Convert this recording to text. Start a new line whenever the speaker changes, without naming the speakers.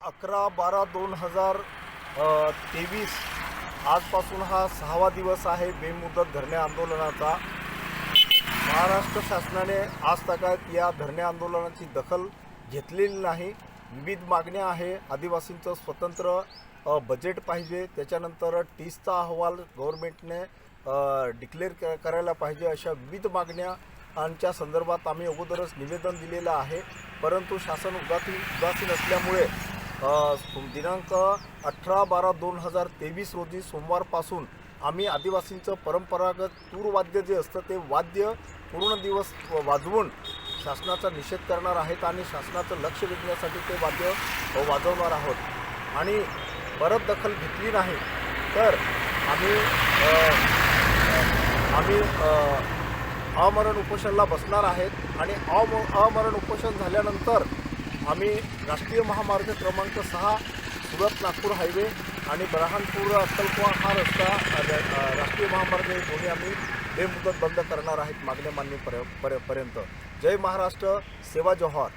अकरा बारा दोन हजार तेवीस आजपासून हा सहावा दिवस आहे बेमुदत धरणे आंदोलनाचा. महाराष्ट्र शासनाने आज तकात या धरणे आंदोलनाची दखल घेतलेली नाही. विविध मागण्या आहे. आदिवासींचं स्वतंत्र बजेट पाहिजे. त्याच्यानंतर टीसचा अहवाल गव्हर्नमेंटने डिक्लेअर क करायला पाहिजे अशा विविध मागण्या. आमच्या संदर्भात आम्ही अगोदरच निवेदन दिलेलं आहे. परंतु शासन उदासीन उदासीन असल्यामुळे दिनांक अठरा बारा दोन हजार तेवीस रोजी सोमवारपासून आम्ही आदिवासींचं परंपरागत तूरवाद्य जे असतं ते वाद्य पूर्ण दिवस वाजवून शासनाचा निषेध करणार आहेत आणि शासनाचं लक्ष वेधण्यासाठी ते वाद्य हो- वाजवणार आहोत. आणि परत दखल घेतली नाही तर आम्ही आम्ही अमरण उपोषणला बसणार आहेत आणि अम अमरण उपोषण झाल्यानंतर आम्ही राष्ट्रीय महामार्ग क्रमांक सहा सुरत नागपूर हायवे आणि बरहानपूर अक्कलकुवा हा रस्ता राष्ट्रीय महामार्ग हे दोन्ही आम्ही बेमुदत बंद करणार आहेत मागण्या मान्य पर्यंत. जय महाराष्ट्र सेवा जोहार.